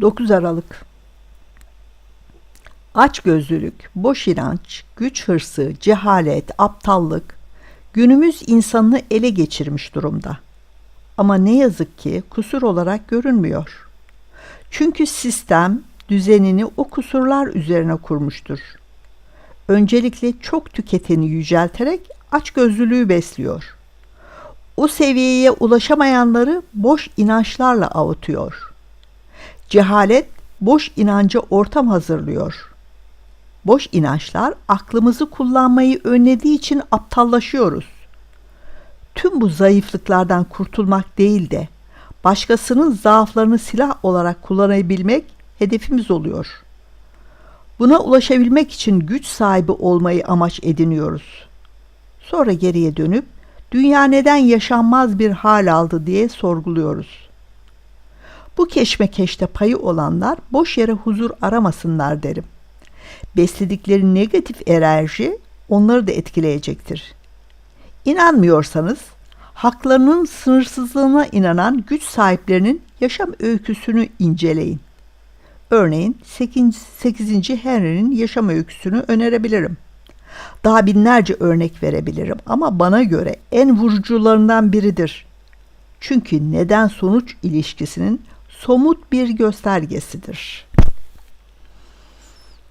9 Aralık Açgözlülük, boş inanç, güç hırsı, cehalet, aptallık günümüz insanını ele geçirmiş durumda. Ama ne yazık ki kusur olarak görünmüyor. Çünkü sistem düzenini o kusurlar üzerine kurmuştur. Öncelikle çok tüketeni yücelterek açgözlülüğü besliyor. O seviyeye ulaşamayanları boş inançlarla avutuyor. Cehalet boş inanca ortam hazırlıyor. Boş inançlar aklımızı kullanmayı önlediği için aptallaşıyoruz. Tüm bu zayıflıklardan kurtulmak değil de başkasının zaaflarını silah olarak kullanabilmek hedefimiz oluyor. Buna ulaşabilmek için güç sahibi olmayı amaç ediniyoruz. Sonra geriye dönüp dünya neden yaşanmaz bir hal aldı diye sorguluyoruz. Bu keşmekeşte payı olanlar boş yere huzur aramasınlar derim. Besledikleri negatif enerji onları da etkileyecektir. İnanmıyorsanız haklarının sınırsızlığına inanan güç sahiplerinin yaşam öyküsünü inceleyin. Örneğin 8. 8. Henry'nin yaşam öyküsünü önerebilirim. Daha binlerce örnek verebilirim ama bana göre en vurucularından biridir. Çünkü neden sonuç ilişkisinin somut bir göstergesidir.